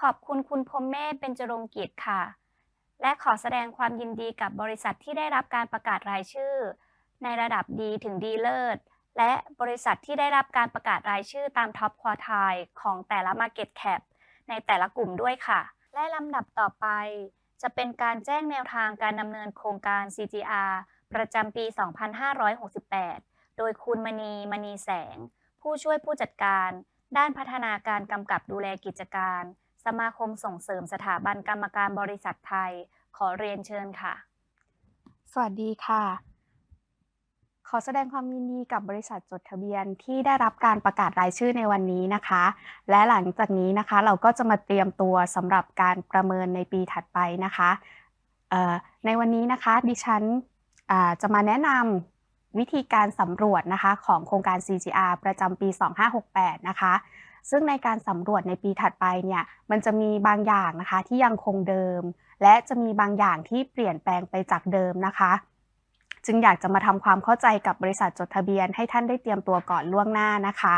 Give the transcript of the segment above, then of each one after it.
ขอบคุณคุณพรมเมธเบญจรงกิจค่ะ และขอแสดงความยินดีกับบริษัทที่ได้รับการประกาศรายชื่อ ในระดับดีถึงดีเลิศ และบริษัทที่ได้รับการประกาศรายชื่อตามท็อปควอไทล์ของแต่ละ Market Cap ในแต่ละกลุ่มด้วยค่ะ และลำดับต่อไป จะเป็นการแจ้งแนวทางการดำเนินโครงการ CGR ประจำปี 2568 โดยคุณมณีมณีแสง ผู้ช่วยผู้จัดการ ด้านพัฒนาการกำกับดูแลกิจการ สมาคมส่งเสริมสถาบันกรรมการบริษัทไทย ขอเรียนเชิญค่ะ สวัสดีค่ะ ขอแสดงความยินดีกับบริษัทจดทะเบียนที่ได้รับการประกาศรายชื่อในวันนี้นะคะ และหลังจากนี้นะคะเราก็จะมาเตรียมตัวสำหรับการประเมินในปีถัดไปนะคะ ในวันนี้นะคะดิฉันจะมาแนะนำวิธีการสำรวจนะคะของโครงการ CGR ประจำปี 2568 นะคะ ซึ่งในการสำรวจในปีถัดไปเนี่ยมันจะมีบางอย่างนะคะที่ยังคงเดิม และจะมีบางอย่างที่เปลี่ยนแปลงไปจากเดิมนะคะ จึงอยากจะมาทำความเข้าใจกับบริษัทจดทะเบียนให้ท่านได้เตรียมตัวก่อนล่วงหน้านะคะ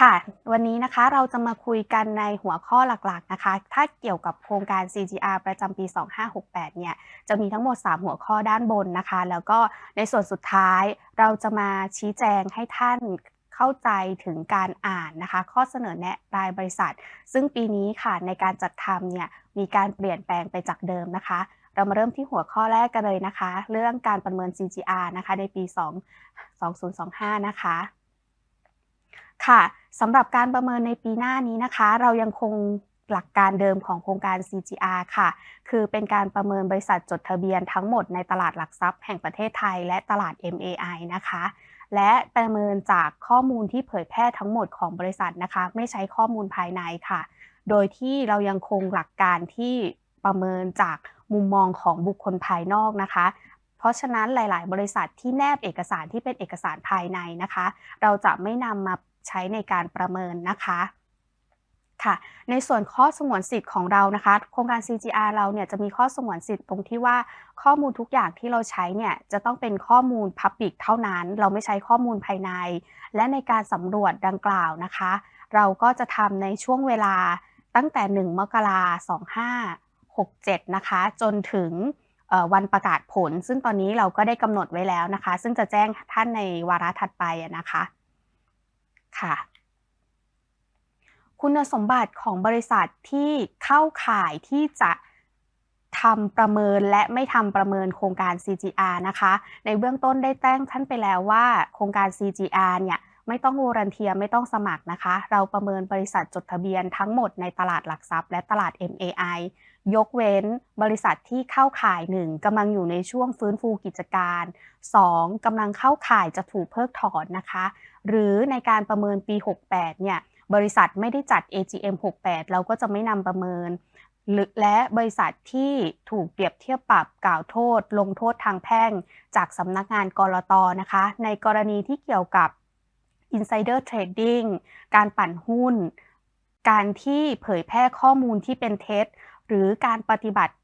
ค่ะ วันนี้นะคะเราจะมาคุยกันในหัวข้อหลักๆนะคะ ถ้าเกี่ยวกับโครงการ CGR ประจำปี 2568 เนี่ย จะมีทั้งหมด 3 หัวข้อด้านบนนะคะ แล้วก็ในส่วนสุดท้ายเราจะมาชี้แจงให้ท่าน เข้าใจถึงการอ่านนะคะ ข้อเสนอแนะรายบริษัท ซึ่งปีนี้ค่ะในการจัดทำเนี่ยมีการเปลี่ยนแปลงไปจากเดิมนะคะ เรามาเริ่มที่หัวข้อแรกกันเลยนะคะ เรื่องการประเมิน CGR นะคะในปี 2 2025 นะคะค่ะสำหรับการประเมินในปีหน้านี้นะคะ เรายังคงหลักการเดิมของโครงการ CGR ค่ะ คือเป็นการประเมินบริษัทจดทะเบียนทั้งหมดในตลาดหลักทรัพย์แห่งประเทศไทยและตลาด MAI นะคะ และประเมินจากข้อมูลที่เผยแพร่ทั้งหมดของบริษัทนะคะ ไม่ใช้ข้อมูลภายในค่ะ โดยที่เรายังคงหลักการที่ประเมินจากมุมมองของบุคคลภายนอกนะคะ เพราะฉะนั้นหลาย ๆ บริษัทที่แนบเอกสารที่เป็นเอกสารภายในนะคะ เราจะไม่นำมาใช้ในการประเมินนะคะ ค่ะ ในส่วนข้อสงวนสิทธิ์ของเรานะคะ โครงการ CGR เราเนี่ยจะมีข้อสงวนสิทธิ์ตรงที่ว่าข้อมูลทุกอย่างที่เราใช้เนี่ยจะต้องเป็นข้อมูล Public เท่านั้น เราไม่ใช้ข้อมูลภายใน และในการสำรวจดังกล่าวนะคะ เราก็จะทำในช่วงเวลาตั้งแต่ 1 มกราคม2567 นะคะ จนถึงวันประกาศผล ซึ่งตอนนี้เราก็ได้กำหนดไว้แล้วนะคะ ซึ่งจะแจ้งท่านในวาระถัดไปนะคะค่ะ คุณสมบัติของบริษัทที่เข้าข่ายที่จะทำประเมินและไม่ทำประเมินโครงการ CGR นะคะ ในเบื้องต้นได้แจ้งท่านไปแล้วว่า โครงการ CGR เนี่ยไม่ต้องวอรันเทียไม่ต้องสมัครนะคะ เราประเมินบริษัทจดทะเบียนทั้งหมดในตลาดหลักทรัพย์และตลาด MAI ยกเว้นบริษัทที่เข้าข่าย 1กำลังอยู่ในช่วงฟื้นฟูกิจการ 2กำลังเข้าข่ายจะถูกเพิกถอนนะคะ หรือในการประเมินปี 68 เนี่ย บริษัทไม่ได้จัด AGM 68 เราก็จะไม่นำประเมิน และบริษัทที่ถูกเปรียบเทียบปรับกล่าวโทษ ลงโทษทางแพ่ง จากสำนักงานกรตนะคะ ในกรณีที่เกี่ยวกับ insider trading การปั่นหุ้น การที่เผยแพร่ข้อมูลที่เป็นเท็จ หรือการปฏิบัติ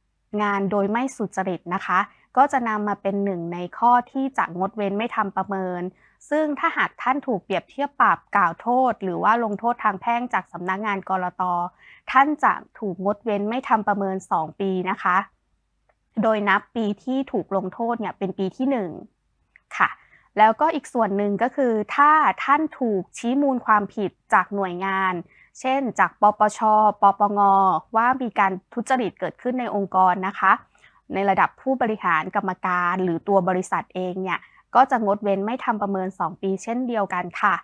งานโดยไม่สุจริตนะคะ ก็จะนำมาเป็นหนึ่งในข้อที่จะงดเว้นไม่ทำประเมิน ซึ่งถ้าหากท่านถูกเปรียบเทียบปรับกล่าวโทษ หรือว่าลงโทษทางแพ่งจากสำนักงานกรตท่านจะถูกงดเว้นไม่ทำประเมิน 2 ปีนะคะ โดยนับปีที่ถูกลงโทษเนี่ยเป็นปีที่ 1 ค่ะ แล้วก็อีกส่วนหนึ่งก็คือ ถ้าท่านถูกชี้มูลความผิดจากหน่วยงาน เช่น จากปปช ปปง ว่ามีการทุจริตเกิดขึ้นในองค์กรนะคะ ในระดับผู้บริหารกรรมการหรือตัวบริษัทเองเนี่ย ก็จะงดเว้นไม่ทำประเมิน 2 ปีเช่นเดียวกันค่ะ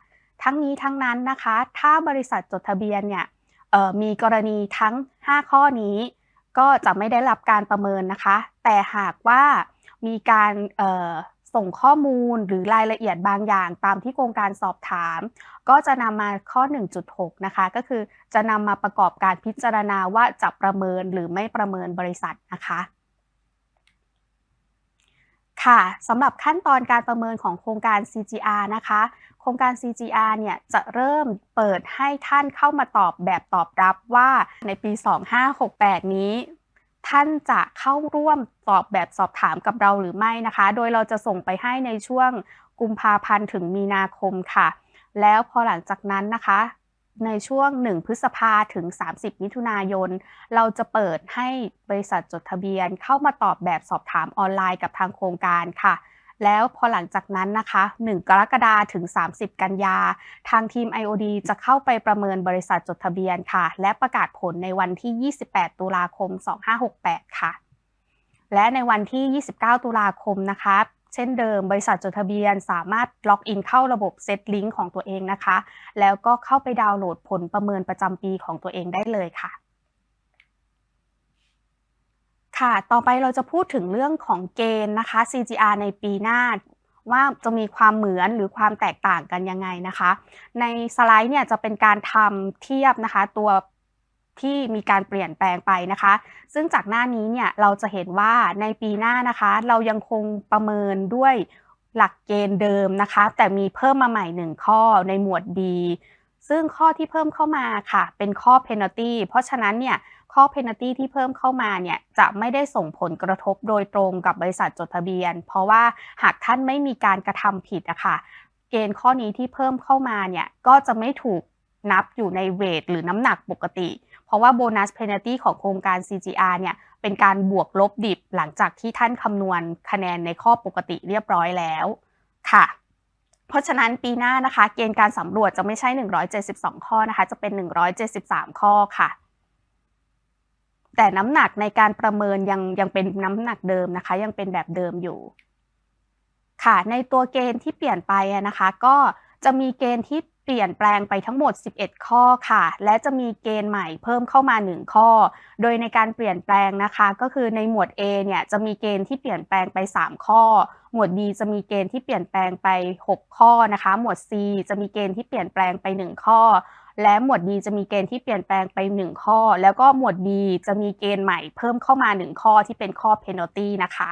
ทั้งนี้ทั้งนั้นนะคะ ถ้าบริษัทจดทะเบียนเนี่ยมีกรณีทั้ง 5 ข้อนี้ ก็จะไม่ได้รับการประเมินนะคะ แต่หากว่ามีการส่งข้อมูลหรือรายละเอียดบางอย่างตามที่โครงการสอบถาม ก็จะนำมาข้อ 1.6 นะคะ ก็คือจะนำมาประกอบการพิจารณาว่าจะประเมินหรือไม่ประเมินบริษัทนะคะ ค่ะสำหรับขั้นตอนการประเมินของโครงการ CGR นะคะ โครงการ CGR เนี่ยจะเริ่มเปิดให้ท่านเข้ามาตอบแบบตอบรับว่าในปี 2568 นี้ ท่านจะเข้าร่วมตอบแบบสอบถามกับเราหรือไม่นะคะ โดยเราจะส่งไปให้ในช่วงกุมภาพันธ์ถึงมีนาคมค่ะ แล้วพอหลังจากนั้นนะคะ ในช่วง 1 พฤษภาถึง 30 มิถุนายน เราจะเปิดให้บริษัทจดทะเบียนเข้ามาตอบแบบสอบถามออนไลน์กับทางโครงการค่ะ แล้วพอหลังจากนั้นนะคะ 1 กรกฎาคมถึง 30 กันยา ทางทีม IOD จะเข้าไปประเมินบริษัทจดทะเบียนค่ะ และประกาศผลในวันที่ 28 ตุลาคม 2568 ค่ะ และในวันที่ 29 ตุลาคมนะคะ เช่นเดิม บริษัทจดทะเบียนสามารถล็อกอินเข้าระบบเซตลิงก์ของตัวเองนะคะ แล้วก็เข้าไปดาวน์โหลดผลประเมินประจำปีของตัวเองได้เลยค่ะค่ะ ต่อไปเราจะพูดถึงเรื่องของเกณฑ์นะคะ CGR ในปีหน้า ว่าจะมีความเหมือนหรือความแตกต่างกันยังไงนะคะ ในสไลด์เนี่ยจะเป็นการทำเทียบนะคะ ตัว ที่มีการเปลี่ยนแปลงไปนะคะ ซึ่งจากหน้านี้เนี่ยเราจะเห็นว่าในปีหน้านะคะ เรายังคงประเมินด้วยหลักเกณฑ์เดิมนะคะ แต่มีเพิ่มมาใหม่หนึ่งข้อในหมวด B ซึ่งข้อที่เพิ่มเข้ามาค่ะ เป็นข้อ penalty เพราะฉะนั้นเนี่ยข้อ penalty ที่เพิ่มเข้ามาเนี่ยจะไม่ได้ส่งผลกระทบโดยตรงกับบริษัทจดทะเบียน เพราะว่าหากท่านไม่มีการกระทำผิดอะค่ะเกณฑ์ข้อนี้ที่เพิ่มเข้ามาเนี่ยก็จะไม่ถูกนับอยู่ในเวทหรือน้ำหนักปกติ ราะว่าโบนัสเพนัลตี้ของโครงการ CGR เนี่ยเป็นการบวกลบดิบหลังจากที่ท่านคำนวณคะแนนในข้อปกติเรียบร้อยแล้วค่ะ เพราะฉะนั้นปีหน้านะคะ เกณฑ์การสำรวจจะไม่ใช่ 172 ข้อนะคะ จะเป็น 173 ข้อค่ะ แต่น้ำหนักในการประเมินยังยังเป็นน้ำหนักเดิมนะคะ ยังเป็นแบบเดิมอยู่ค่ะในตัวเกณฑ์ที่เปลี่ยนไปนะคะ ก็จะมีเกณฑ์ที่ เปลี่ยนแปลงไปทั้งหมด 11 ข้อค่ะ และจะมีเกณฑ์ใหม่เพิ่มเข้ามา 1 ข้อ โดยในการเปลี่ยนแปลงนะคะ ก็คือในหมวด A เนี่ยจะมีเกณฑ์ที่เปลี่ยนแปลงไป 3 ข้อ หมวด B จะมีเกณฑ์ที่เปลี่ยนแปลงไป 6 ข้อนะคะ หมวด C จะมีเกณฑ์ที่เปลี่ยนแปลงไป 1 ข้อ และหมวด D จะมีเกณฑ์ที่เปลี่ยนแปลงไป 1 ข้อ แล้วก็หมวด B จะมีเกณฑ์ใหม่เพิ่มเข้ามา 1 ข้อที่เป็นข้อ penalty นะคะ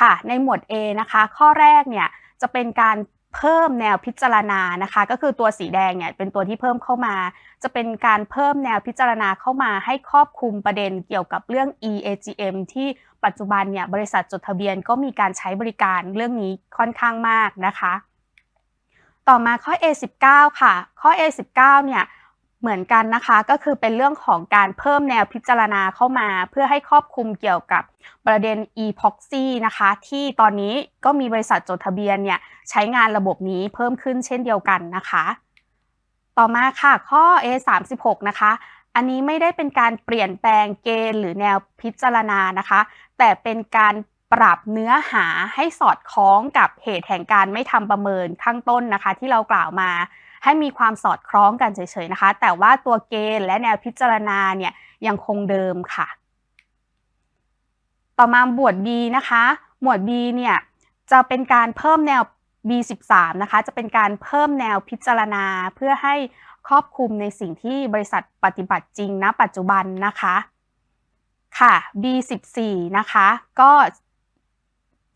ค่ะ ในหมวด A นะคะ ข้อแรกเนี่ยจะเป็นการ เพิ่มแนวพิจารณานะคะ ก็คือตัวสีแดงเนี่ยเป็นตัวที่เพิ่มเข้ามา จะเป็นการเพิ่มแนวพิจารณาเข้ามาให้ครอบคลุมประเด็นเกี่ยวกับเรื่อง EAGM ที่ปัจจุบันเนี่ยบริษัทจดทะเบียนก็มีการใช้บริการเรื่องนี้ค่อนข้างมากนะคะ ต่อมาข้อ A19 ค่ะ ข้อ A19 เนี่ย เหมือนกันนะคะก็คือเป็นเรื่องของการเพิ่มแนวพิจารณาเข้ามา เพื่อให้ครอบคลุมเกี่ยวกับประเด็น e-proxy นะคะ ที่ตอนนี้ก็มีบริษัทจดทะเบียนเนี่ยใช้งานระบบนี้เพิ่มขึ้นเช่นเดียวกันนะคะ ต่อมาค่ะข้อ A36 นะคะ อันนี้ไม่ได้เป็นการเปลี่ยนแปลงเกณฑ์หรือแนวพิจารณานะคะ แต่เป็นการปรับเนื้อหาให้สอดคล้องกับเหตุแห่งการไม่ทำประเมินข้างต้นนะคะ ที่เรากล่าวมา ให้มีความสอดคล้องกันเฉยๆนะคะ แต่ว่าตัวเกณฑ์และแนวพิจารณาเนี่ยยังคงเดิมค่ะ ต่อมาหมวด B นะคะ หมวด B เนี่ยจะเป็นการเพิ่มแนว B13 นะคะ จะเป็นการเพิ่มแนวพิจารณาเพื่อให้ครอบคลุมในสิ่งที่บริษัทปฏิบัติจริงณปัจจุบันนะคะค่ะ B14 นะคะ ก็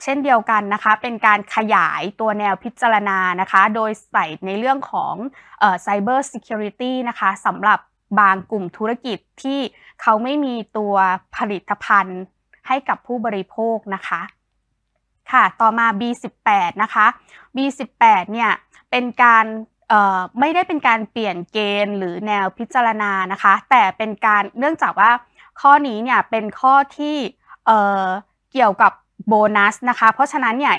เช่นเดียวกันนะคะ เป็นการขยายตัวแนวพิจารณานะคะ โดยใส่ในเรื่องของไซเอ่อ Cyber Security นะคะสำหรับบางกลุ่มธุรกิจที่เขาไม่มีตัวผลิตภัณฑ์ให้กับผู้บริโภคนะคะค่ะ ต่อมา B18 นะคะ B18 เนี่ย เป็นการไม่ได้เป็นการเปลี่ยนเกณฑ์หรือแนวพิจารณานะคะ แต่เป็นการเนื่องจากว่าข้อนี้เนี่ยเป็นข้อที่เเกี่ยวกับ โบนัสนะคะ เพราะฉะนั้นเนี่ย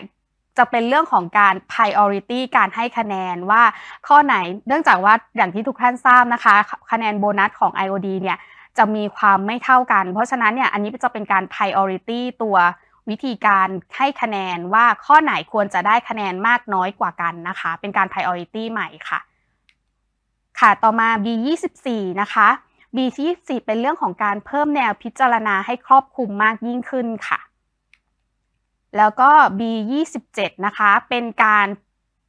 จะเป็นเรื่องของการ priority การให้คะแนนว่าข้อไหนเนื่องจากว่าอย่างที่ทุกท่านทราบนะคะ คะแนนโบนัสของ IOD เนี่ยจะมีความไม่เท่ากัน เพราะฉะนั้นเนี่ยอันนี้จะเป็นการ priority ตัววิธีการให้คะแนนว่าข้อไหนควรจะได้คะแนนมากน้อยกว่ากันนะคะ เป็นการ priority ใหม่ค่ะ ค่ะต่อมา B24 นะคะ B24 เป็นเรื่องของการเพิ่มแนวพิจารณาให้ครอบคลุมมากยิ่งขึ้นค่ะ แล้วก็ B27 นะคะ เป็นการ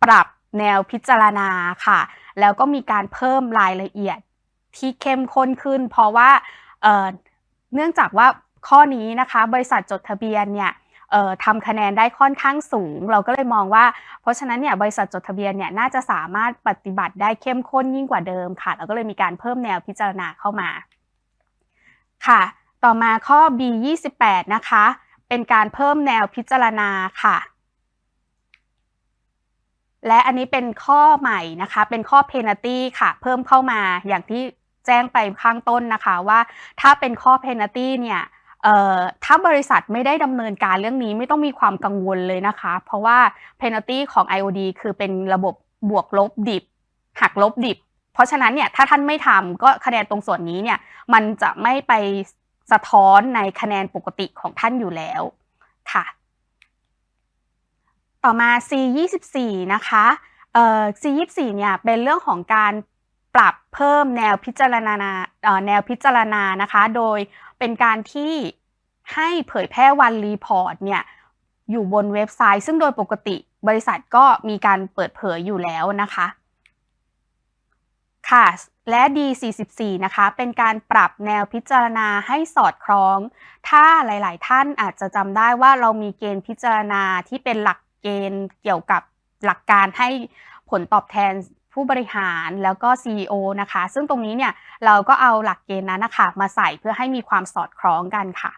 ปรับแนวพิจารณาค่ะ แล้วก็มีการเพิ่มรายละเอียดที่เข้มข้นขึ้น เพราะว่าเเนื่องจากว่าข้อนี้นะคะ บริษัทจดทะเบียนเนี่ยทำคะแนนได้ค่อนข้างสูง เราก็เลยมองว่า เพราะฉะนั้นเนี่ยบริษัทจดทะเบียนเนี่ยน่าจะสามารถปฏิบัติได้เข้มข้นยิ่งกว่าเดิมค่ะ แล้วก็เลยมีการเพิ่มแนวพิจารณาเข้ามาค่ะ ต่อมาข้อ B28 นะคะ เป็นการเพิ่มแนวพิจารณาค่ะ และอันนี้เป็นข้อใหม่นะคะ เป็นข้อ penalty ค่ะ เพิ่มเข้ามาอย่างที่แจ้งไปข้างต้นนะคะว่าถ้าเป็นข้อ penalty เนี่ยเอ่อถ้าบริษัทไม่ได้ดำเนินการเรื่องนี้ไม่ต้องมีความกังวลเลยนะคะ เพราะว่า penalty ของ IOD คือเป็นระบบบวกลบดิบ หักลบดิบ เพราะฉะนั้นเนี่ยถ้าท่านไม่ทำก็คะแนนตรงส่วนนี้เนี่ยมันจะไม่ไป สะท้อนในคะแนนปกติของท่านอยู่แล้วค่ะ ต่อมา C24 นะคะเอ่อ C24 เนี่ยเป็นเรื่องของการปรับเพิ่มแนวพิจารณาเอ่อแนวพิจารณานะคะ โดยเป็นการที่ให้เผยแพร่วันรีพอร์ตเนี่ยอยู่บนเว็บไซต์ ซึ่งโดยปกติบริษัทก็มีการเปิดเผยอยู่แล้วนะคะค่ะ และ D44 นะคะ เป็นการปรับแนวพิจารณาให้สอดคล้อง ถ้าหลาย ๆ ท่านอาจจะจำได้ว่าเรามีเกณฑ์พิจารณาที่เป็นหลักเกณฑ์เกี่ยวกับหลักการให้ผลตอบแทนผู้บริหารแล้วก็ CEO นะคะ ซึ่งตรงนี้เนี่ยเราก็เอาหลักเกณฑ์นั้นนะคะมาใส่เพื่อให้มีความสอดคล้องกันค่ะ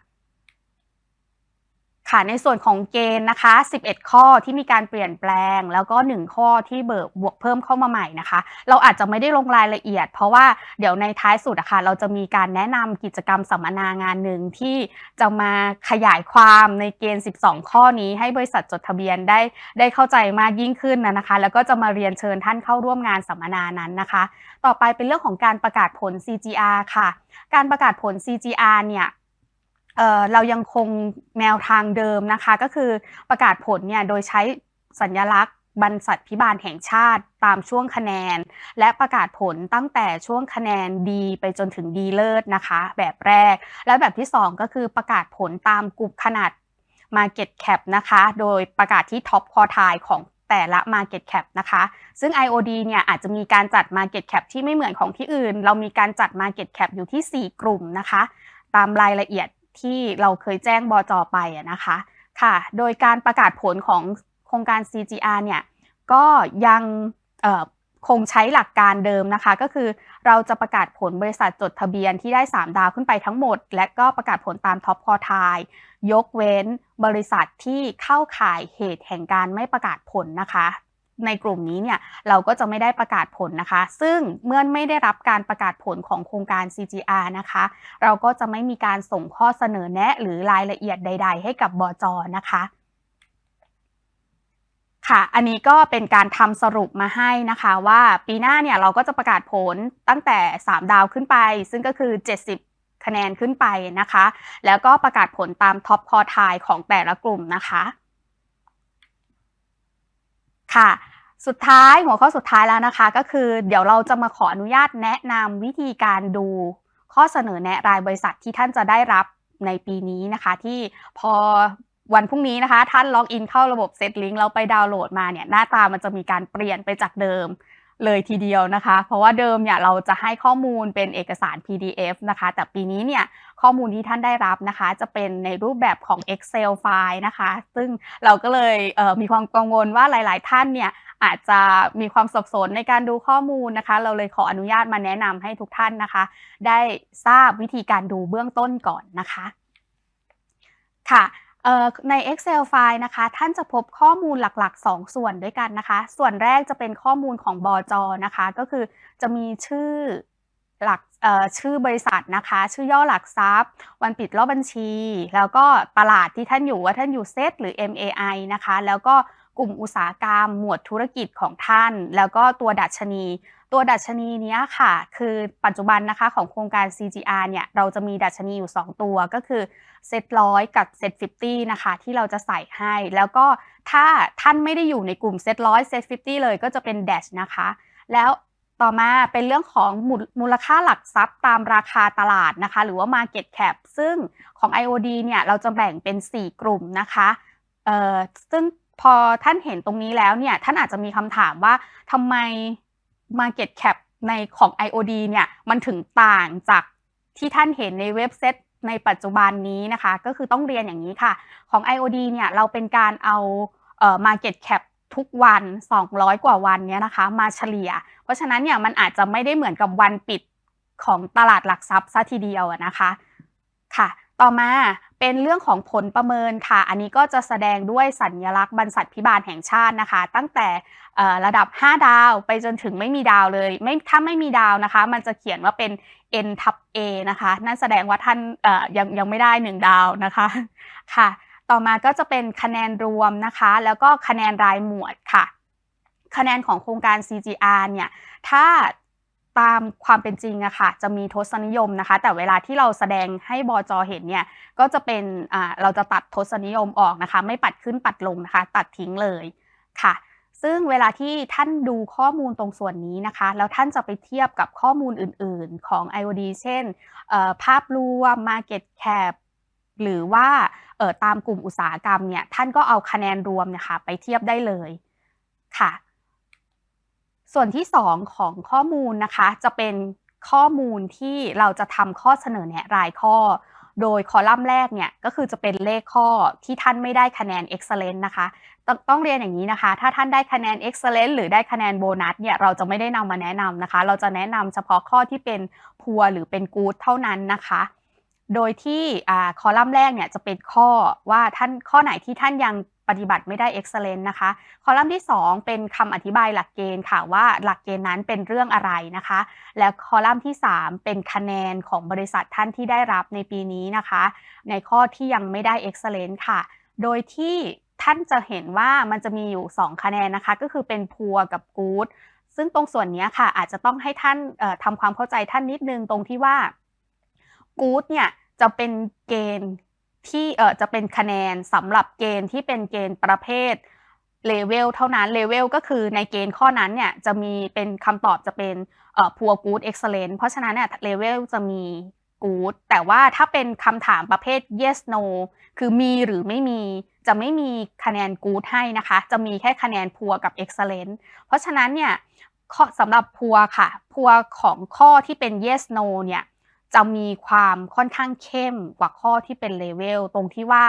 ค่ะในส่วนของเกณฑ์นะคะ 11 ข้อที่มีการเปลี่ยนแปลง แล้วก็ 1 ข้อที่เบิกบวกเพิ่มเข้ามาใหม่นะคะ เราอาจจะไม่ได้ลงรายละเอียด เพราะว่าเดี๋ยวในท้ายสุดอะคะ่ะเราจะมีการแนะนำกิจกรรมสัมมนางานหนึ่งที่จะมาขยายความในเกณฑ์ 12 ข้อนี้ให้บริษัทจดทะเบียนได้ได้เข้าใจมากยิ่งขึ้นนะนะคะ แล้วก็จะมาเรียนเชิญท่านเข้าร่วมงานสัมมนานั้นนะคะ ต่อไปเป็นเรื่องของการประกาศผล CGR ค่ะ การประกาศผล CGR เนี่ย เเรายังคงแนวทางเดิมนะคะ ก็คือประกาศผลเนี่ยโดยใช้สัญลักษณ์บรรษัทพิบาลแห่งชาติตามช่วงคะแนน และประกาศผลตั้งแต่ช่วงคะแนนดีไปจนถึงดีเลิศนะคะ แบบแรก และแบบที่ 2 ก็คือประกาศผลตามกลุ่มขนาด Market Cap นะคะ โดยประกาศที่ท็อปคอทายของแต่ละ Market Cap นะคะ ซึ่ง IOD เนี่ยอาจจะมีการจัด Market Cap ที่ไม่เหมือนของที่อื่น เรามีการจัด Market Cap อยู่ที่ 4 กลุ่มนะคะ ตามรายละเอียด ที่เราเคยแจ้งบจไปนะคะค่ะ โดยการประกาศผลของโครงการ CGR เนี่ยก็ยังคงใช้หลักการเดิมนะคะ ก็คือเราจะประกาศผลบริษัทจดทะเบียนที่ได้ 3 ดาวขึ้นไปทั้งหมด และก็ประกาศผลตามท็อปคอทายยกเว้นบริษัทที่เข้าข่ายเหตุแห่งการไม่ประกาศผลนะคะ ในกลุ่มนี้เนี่ยเราก็จะไม่ได้ประกาศผลนะคะ ซึ่งเมื่อไม่ได้รับการประกาศผลของโครงการ CGR นะคะ เราก็จะไม่มีการส่งข้อเสนอแนะ หรือรายละเอียดใด ๆ ให้กับบจนะคะค่ะอันนี้ก็เป็นการทำสรุปมาให้นะคะว่าปีหน้าเนี่ยเราก็จะประกาศผลตั้งแต่ 3 ดาวขึ้นไป ซึ่งก็คือ 70 คะแนนขึ้นไปนะคะ แล้วก็ประกาศผลตามท็อปคอทายของแต่ละกลุ่มนะคะ ค่ะ สุดท้ายหัวข้อสุดท้ายแล้วนะคะ ก็คือเดี๋ยวเราจะมาขออนุญาตแนะนำวิธีการดูข้อเสนอแนะรายบริษัทที่ท่านจะได้รับในปีนี้นะคะ ที่พอวันพรุ่งนี้นะคะ ท่านล็อกอินเข้าระบบเซตลิงก์แล้วไปดาวน์โหลดมาเนี่ยหน้าตามันจะมีการเปลี่ยนไปจากเดิมเลยทีเดียวนะคะ เพราะว่าเดิมเนี่ยเราจะให้ข้อมูลเป็นเอกสาร PDF นะคะ แต่ปีนี้เนี่ยข้อมูลที่ท่านได้รับนะคะ จะเป็นในรูปแบบของ Excel ไฟล์นะคะ ซึ่งเราก็เลยเมีความกังวลว่าหลาย ๆ ท่านเนี่ย อาจจะมีความสับสนในการดูข้อมูลนะคะ เราเลยขออนุญาตมาแนะนำให้ทุกท่านนะคะ ได้ทราบวิธีการดูเบื้องต้นก่อนนะคะค่ะใน Excel ไฟล์นะคะ ท่านจะพบข้อมูลหลัก ๆ 2 ส่วนด้วยกันนะคะ ส่วนแรกจะเป็นข้อมูลของบอจอนะคะ ก็คือจะมีชื่อหลักชื่อบริษัทนะคะ ชื่อย่อหลักทรัพย์ วันปิดรอบบัญชี แล้วก็ตลาดที่ท่านอยู่ว่าท่านอยู่เซตหรือ MAI นะคะ แล้วก็ กลุ่มอุตสาหกรรม หมวดธุรกิจของท่าน แล้วก็ตัวดัชนี ตัวดัชนีนี้ค่ะ คือปัจจุบันนะคะของโครงการ CGR เนี่ยเราจะมีดัชนีอยู่ 2 ตัวก็คือเซตร้อยกับเซตฟิฟตี้นะคะที่เราจะใส่ให้ แล้วก็ถ้าท่านไม่ได้อยู่ในกลุ่มเซตร้อยเซตฟิฟตี้เลยก็จะเป็น dash นะคะ แล้วต่อมาเป็นเรื่องของมูลค่าหลักทรัพย์ตามราคาตลาดนะคะ หรือว่า market cap ซึ่งของ IOD เนี่ยเราจะแบ่งเป็น 4 กลุ่มนะคะ เอ่อซึ่ง พอท่านเห็นตรงนี้แล้วเนี่ยท่านอาจจะมีคำถามว่าทำไม market cap ในของ IOD เนี่ยมันถึงต่างจากที่ท่านเห็นในเว็บเซตในปัจจุบันนี้นะคะ ก็คือต้องเรียนอย่างนี้ค่ะ ของ IOD เนี่ยเราเป็นการเอาเอ่อ market cap ทุกวัน 200 กว่าวันเนี้ยนะคะ มาเฉลี่ย เพราะฉะนั้นเนี่ยมันอาจจะไม่ได้เหมือนกับวันปิดของตลาดหลักทรัพย์ซะทีเดียวนะคะค่ะ ต่อมา เป็นเรื่องของผลประเมินค่ะ อันนี้ก็จะแสดงด้วยสัญลักษณ์บรรษัทพิบาลแห่งชาตินะคะ ตั้งแต่ระดับ 5 ดาวไปจนถึงไม่มีดาวเลย ไม่ถ้าไม่มีดาวนะคะ มันจะเขียนว่าเป็น N ทับ A นะคะ นั่นแสดงว่าท่านยังยังไม่ได้ 1 ดาวนะคะค่ะ ต่อมาก็จะเป็นคะแนนรวมนะคะ แล้วก็คะแนนรายหมวดค่ะ คะแนนของโครงการ CGR เนี่ย ถ้า ตามความเป็นจริงอะค่ะจะมีทศนิยมนะคะ แต่เวลาที่เราแสดงให้บอจอเห็นเนี่ยก็จะเป็นเราจะตัดทศนิยมออกนะคะ ไม่ปัดขึ้นปัดลงนะคะ ตัดทิ้งเลยค่ะ ซึ่งเวลาที่ท่านดูข้อมูลตรงส่วนนี้นะคะ แล้วท่านจะไปเทียบกับข้อมูลอื่นๆของ IOD เช่นเอ่อภาพรวม Market Cap หรือว่าตามกลุ่มอุตสาหกรรมเนี่ยท่านก็เอาคะแนนรวมนะคะไปเทียบได้เลยค่ะ ส่วนที่ 2 ของข้อมูลนะคะ จะเป็นข้อมูลที่เราจะทำข้อเสนอแนะรายข้อ โดยคอลัมน์แรกเนี่ยก็คือจะเป็นเลขข้อที่ท่านไม่ได้คะแนน excellent นะคะต้องต้องเรียนอย่างนี้นะคะ ถ้าท่านได้คะแนน excellent หรือได้คะแนนโบนัสเนี่ยเราจะไม่ได้นำมาแนะนำนะคะ เราจะแนะนำเฉพาะข้อที่เป็นพัวหรือเป็น good เท่านั้นนะคะโดยที่คอลัมน์แรกเนี่ยจะเป็นข้อว่าท่านข้อไหนที่ท่านยัง ปฏิบัติไม่ได้ excellent นะคะ คอลัมน์ที่ 2 เป็นคำอธิบายหลักเกณฑ์ค่ะว่าหลักเกณฑ์นั้นเป็นเรื่องอะไรนะคะ และคอลัมน์ที่ 3 เป็นคะแนนของบริษัทท่านที่ได้รับในปีนี้นะคะ ในข้อที่ยังไม่ได้ excellent ค่ะ โดยที่ท่านจะเห็นว่ามันจะมีอยู่ 2 คะแนนนะคะ ก็คือเป็นพัวกับกู๊ดซึ่งตรงส่วนนี้ค่ะ อาจจะต้องให้ท่านทำความเข้าใจท่านนิดนึงตรงที่ว่ากู๊ดเนี่ยจะเป็นเกณฑ์ ที่เออจะเป็นคะแนนสำหรับเกณฑ์ที่เป็นเกณฑ์ประเภทเลเวลเท่านั้นเลเวลก็คือในเกณฑ์ข้อนั้นเนี่ยจะมีเป็นคำตอบจะเป็นเอ่อ poor good excellent เพราะฉะนั้นเนี่ยเลเวลจะมี good แต่ว่าถ้าเป็นคำถามประเภท yes no คือมีหรือไม่มีจะไม่มีคะแนน good ให้นะคะ จะมีแค่คะแนน poor กับ excellent เพราะฉะนั้นเนี่ยสำหรับ poor ค่ะ poor ของข้อที่เป็น yes no เนี่ย จะมีความค่อนข้างเข้มกว่าข้อที่เป็นเลเวลตรงที่ว่า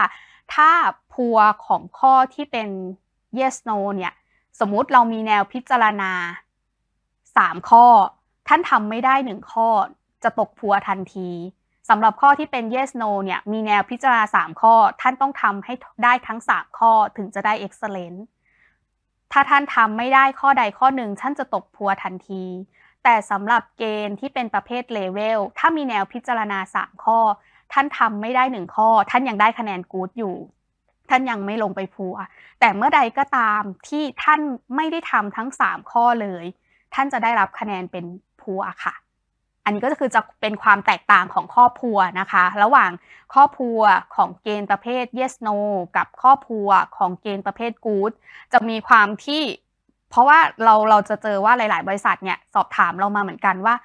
ถ้า poor ของข้อที่เป็น yes no เนี่ยสมมุติเรามีแนวพิจารณา 3 ข้อ ท่านทำไม่ได้ 1 ข้อ จะตกพัวทันทีสำหรับข้อที่เป็น yes no เนี่ยมีแนวพิจารณา 3 ข้อ ท่านต้องทำให้ได้ทั้ง 3 ข้อถึงจะได้ excellent ถ้าท่านทำไม่ได้ข้อใดข้อหนึ่งท่านจะตกพัวทันที แต่สำหรับเกณฑ์ที่เป็นประเภทเลเวลถ้ามีแนวพิจารณา 3 ข้อ ท่านทำไม่ได้ 1 ข้อ ท่านยังได้คะแนนกู๊ดอยู่ ท่านยังไม่ลงไปพัวแต่เมื่อใดก็ตามที่ท่านไม่ได้ทำทั้ง 3 ข้อเลย ท่านจะได้รับคะแนนเป็นพัวค่ะ อันนี้ก็คือจะเป็นความแตกต่างของข้อพัวนะคะ ระหว่างข้อพัวของเกณฑ์ประเภท yes no กับข้อพัวของเกณฑ์ประเภท good จะมีความที่ เพราะว่าเราเราจะเจอว่าหลาย ๆ บริษัทเนี่ยสอบถามเรามาเหมือนกันว่า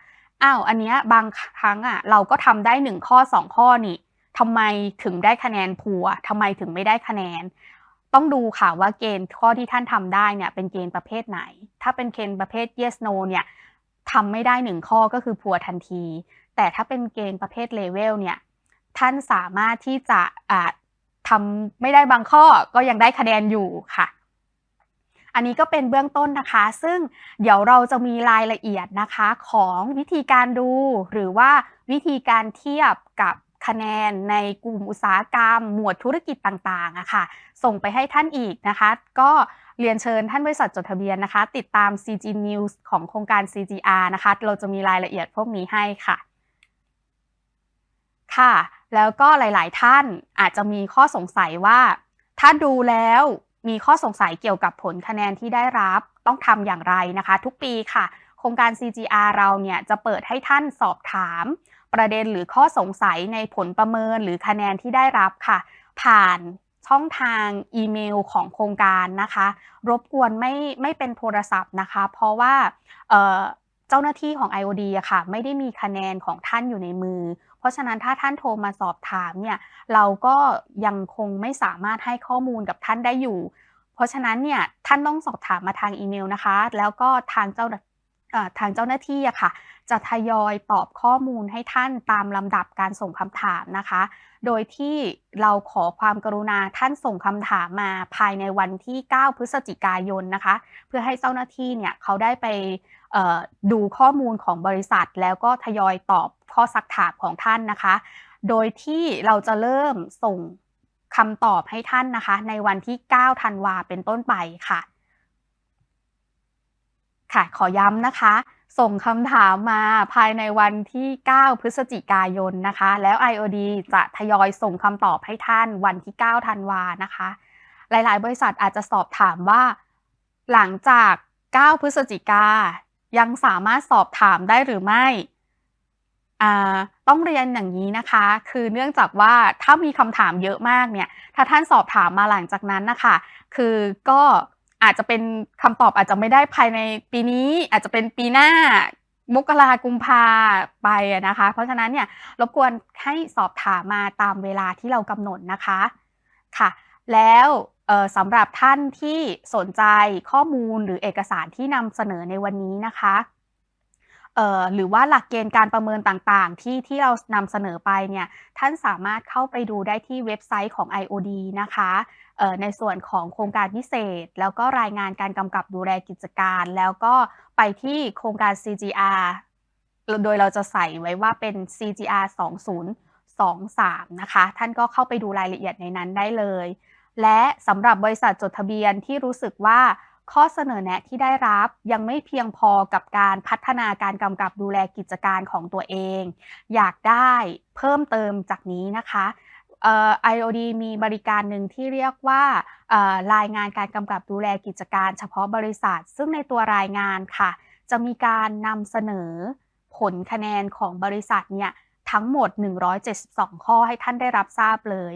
อ้าวอันเนี้ยบางครั้งอะเราก็ทำได้1ข้อ2ข้อนี่ทำไมถึงได้คะแนนพัวทำไมถึงไม่ได้คะแนน ต้องดูค่ะว่าเกณฑ์ข้อที่ท่านทำได้เนี่ยเป็นเกณฑ์ประเภทไหน ถ้าเป็นเกณฑ์ประเภท yes no เนี่ยทำไม่ได้1ข้อก็คือพัวทันที แต่ถ้าเป็นเกณฑ์ประเภทเลเวลเนี่ยท่านสามารถที่จะทำไม่ได้บางข้อก็ยังได้คะแนนอยู่ค่ะ อันนี้ก็เป็นเบื้องต้นนะคะ ซึ่งเดี๋ยวเราจะมีรายละเอียดนะคะของวิธีการดู หรือว่าวิธีการเทียบกับคะแนนในกลุ่มอุตสาหกรรม หมวดธุรกิจต่างๆอะค่ะ ส่งไปให้ท่านอีกนะคะ ก็เรียนเชิญท่านบริษัทจดทะเบียนนะคะ ติดตาม CG News ของโครงการ CGR นะคะ เราจะมีรายละเอียดพวกนี้ให้ค่ะค่ะ แล้วก็หลาย ๆ ท่านอาจจะมีข้อสงสัยว่า ถ้าดูแล้ว มีข้อสงสัยเกี่ยวกับผลคะแนนที่ได้รับต้องทำอย่างไรนะคะ ทุกปีค่ะ โครงการ CGR เราเนี่ยจะเปิดให้ท่านสอบถาม ประเด็นหรือข้อสงสัยในผลประเมินหรือคะแนนที่ได้รับค่ะ ผ่านช่องทางอีเมลของโครงการนะคะ รบกวนไม่ไม่เป็นโทรศัพท์นะคะ เพราะว่าเจ้าหน้าที่ของ IOD อะค่ะ ไม่ได้มีคะแนนของท่านอยู่ในมือเราะฉะนั้นถ้าท่านโทรมาสอบถามเนี่ยเราก็ยังคงไม่สามารถให้ข้อมูลกับท่านได้อยู่ เพราะฉะนั้นเนี่ยท่านต้องสอบถามมาทางอีเมลนะคะ แล้วก็ทางเจ้าทางเจ้าหน้าที่อะค่ะ จะทยอยตอบข้อมูลให้ท่านตามลำดับการส่งคำถามนะคะ โดยที่เราขอความกรุณาท่านส่งคำถามมาภายในวันที่ 9 พฤศจิกายนนะคะ เพื่อให้เจ้าหน้าที่เนี่ยเขาได้ไปดูข้อมูลของบริษัท แล้วก็ทยอยตอบ ข้อซักถามของท่านนะคะ โดยที่เราจะเริ่มส่งคำตอบให้ท่านนะคะ ในวันที่ 9 ธันวาเป็นต้นไปค่ะ ค่ะ ขอย้ำนะคะ ส่งคำถามมาภายในวันที่ 9 พฤศจิกายนนะคะ แล้ว IOD จะทยอยส่งคำตอบให้ท่านวันที่ 9 ธันวานะคะ หลายๆ บริษัทอาจจะสอบถามว่า หลังจาก 9 พฤศจิกายังสามารถสอบถามได้หรือไม่ อ่า ต้องเรียนอย่างนี้นะคะ คือเนื่องจากว่าถ้ามีคำถามเยอะมากเนี่ย ถ้าท่านสอบถามมาหลังจากนั้นน่ะค่ะ คือก็อาจจะเป็นคำตอบอาจจะไม่ได้ภายในปีนี้ อาจจะเป็นปีหน้า มกรากุมภาไปอะนะคะ เพราะฉะนั้นเนี่ยรบกวนให้สอบถามมาตามเวลาที่เรากำหนดนะคะ ค่ะ แล้วสำหรับท่านที่สนใจข้อมูลหรือเอกสารที่นำเสนอในวันนี้นะคะ หรือว่าหลักเกณฑ์การประเมินต่างๆ ที่ที่เรานำเสนอไปเนี่ยท่านสามารถเข้าไปดูได้ที่เว็บไซต์ของ IOD นะคะในส่วนของโครงการพิเศษ แล้วก็รายงานการกำกับดูแลกิจการ แล้วก็ไปที่โครงการ CGR โดยเราจะใส่ไว้ว่าเป็น CGR 2023 นะคะ ท่านก็เข้าไปดูรายละเอียดในนั้นได้เลย และสำหรับบริษัทจดทะเบียนที่รู้สึกว่า ข้อเสนอแนะที่ได้รับยังไม่เพียงพอกับการพัฒนาการกำกับดูแลกิจการของตัวเอง อยากได้เพิ่มเติมจากนี้นะคะเอ่อ IOD มีบริการหนึ่งที่เรียกว่าเอ่อรายงานการกำกับดูแลกิจการเฉพาะบริษัท ซึ่งในตัวรายงานค่ะ จะมีการนำเสนอผลคะแนนของบริษัทเนี่ยทั้งหมด 172 ข้อให้ท่านได้รับทราบเลย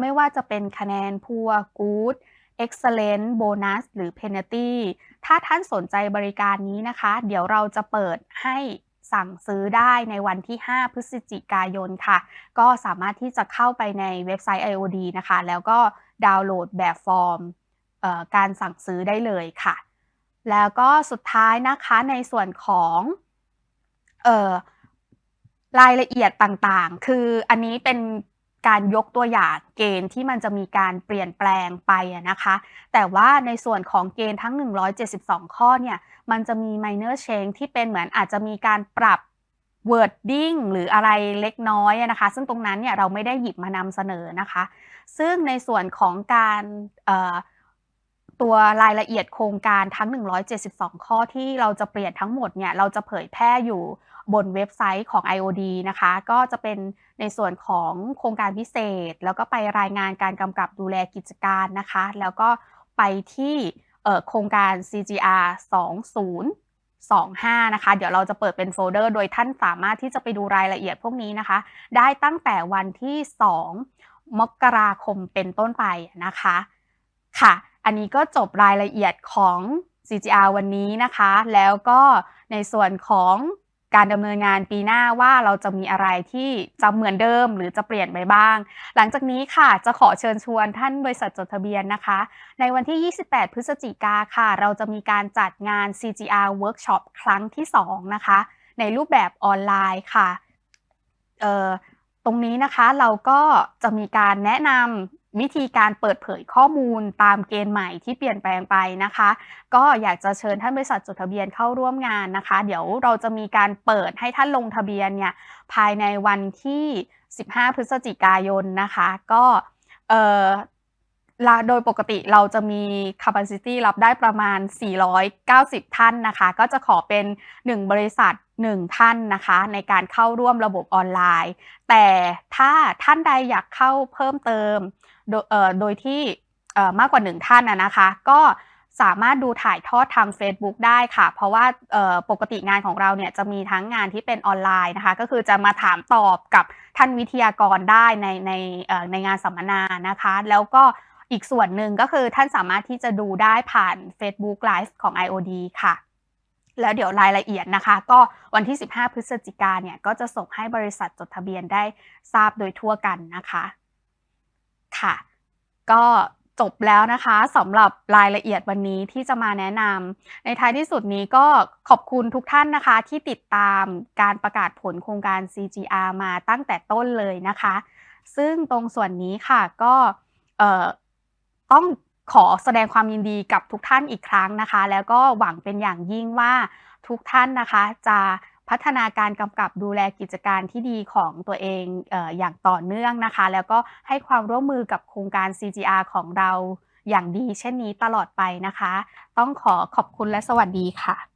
ไม่ว่าจะเป็นคะแนน Poor Good Excellent Bonus หรือ Penalty ถ้าท่านสนใจบริการนี้นะคะ เดี๋ยวเราจะเปิดให้สั่งซื้อได้ในวันที่ 5 พฤศจิกายนค่ะ ก็สามารถที่จะเข้าไปในเว็บไซต์ IOD นะคะ แล้วก็ดาวน์โหลดแบบฟอร์มการสั่งซื้อได้เลยค่ะ แล้วก็สุดท้ายนะคะในส่วนของออรายละเอียดต่างๆ คืออันนี้เป็น การยกตัวอย่างเกณฑ์ที่มันจะมีการเปลี่ยนแปลงไปนะคะ แต่ว่าในส่วนของเกณฑ์ทั้ง 172 ข้อเนี่ย มันจะมี minor change ที่เป็นเหมือนอาจจะมีการปรับ wording หรืออะไรเล็กน้อยนะคะ ซึ่งตรงนั้นเนี่ยเราไม่ได้หยิบมานำเสนอนะคะ ซึ่งในส่วนของการตัวรายละเอียดโครงการทั้ง 172 ข้อที่เราจะเปลี่ยนทั้งหมดเนี่ย เราจะเผยแพร่อยู่ บนเว็บไซต์ของ IOD นะคะ ก็จะเป็นในส่วนของโครงการพิเศษ แล้วก็ไปรายงานการกำกับดูแลกิจการนะคะ แล้วก็ไปที่โครงการ CGR 2025 นะคะ เดี๋ยวเราจะเปิดเป็นโฟลเดอร์ โดยท่านสามารถที่จะไปดูรายละเอียดพวกนี้นะคะ ได้ตั้งแต่วันที่ 2 มกราคมเป็นต้นไปนะคะ ค่ะ อันนี้ก็จบรายละเอียดของ CGR วันนี้นะคะ แล้วก็ในส่วนของ การดำเนินงานปีหน้าว่าเราจะมีอะไรที่จะเหมือนเดิมหรือจะเปลี่ยนไปบ้าง หลังจากนี้ค่ะจะขอเชิญชวนท่านบริษัทจดทะเบียนนะคะ ในวันที่ 28 พฤศจิกาค่ะ เราจะมีการจัดงาน CGR Workshop ครั้งที่ 2 นะคะ ในรูปแบบออนไลน์ค่ะตรงนี้นะคะเราก็จะมีการแนะนำ วิธีการเปิดเผยข้อมูลตามเกณฑ์ใหม่ที่เปลี่ยนแปลงไปนะคะ ก็อยากจะเชิญท่านบริษัทจดทะเบียนเข้าร่วมงานนะคะ เดี๋ยวเราจะมีการเปิดให้ท่านลงทะเบียนเนี่ยภายในวันที่ 15 พฤศจิกายนนะคะ ก็เอ่อโดยปกติเราจะมี capacity รับได้ประมาณ 490 ท่านนะคะ ก็จะขอเป็น 1 บริษัท 1 ท่านนะคะในการเข้าร่วมระบบออนไลน์ แต่ถ้าท่านใดอยากเข้าเพิ่มเติมโดโดยที่มากกว่า 1 ท่านนะคะ ก็สามารถดูถ่ายทอดทางเฟซบุ๊กได้ค่ะ เพราะว่าปกติงานของเราเนี่ยจะมีทั้งงานที่เป็นออนไลน์นะคะ ก็คือจะมาถามตอบกับท่านวิทยากรได้ในในในงานสัมมนานะคะ แล้วก็อีกส่วนหนึ่งก็คือท่านสามารถที่จะดูได้ผ่านเฟซบุ๊กไลฟ์ของ IOD ค่ะ แล้วเดี๋ยวรายละเอียดนะคะ ก็วันที่ 15 พฤศจิกาเนี่ยก็จะส่งให้บริษัทจดทะเบียนได้ทราบโดยทั่วกันนะคะค่ะ ก็จบแล้วนะคะสำหรับรายละเอียดวันนี้ที่จะมาแนะนำในท้ายที่สุดนี้ก็ขอบคุณทุกท่านนะคะ ที่ติดตามการประกาศผลโครงการ CGR มาตั้งแต่ต้นเลยนะคะ ซึ่งตรงส่วนนี้ค่ะก็ต้อง ขอแสดงความยินดีกับทุกท่านอีกครั้งนะคะ แล้วก็หวังเป็นอย่างยิ่งว่าทุกท่านนะคะจะพัฒนาการกำกับดูแลกิจการที่ดีของตัวเองออย่างต่อเนื่องนะคะ แล้วก็ให้ความร่วมมือกับโครงการ CGR ของเราอย่างดีเช่นนี้ตลอดไปนะคะ ต้องขอขอบคุณและสวัสดีค่ะ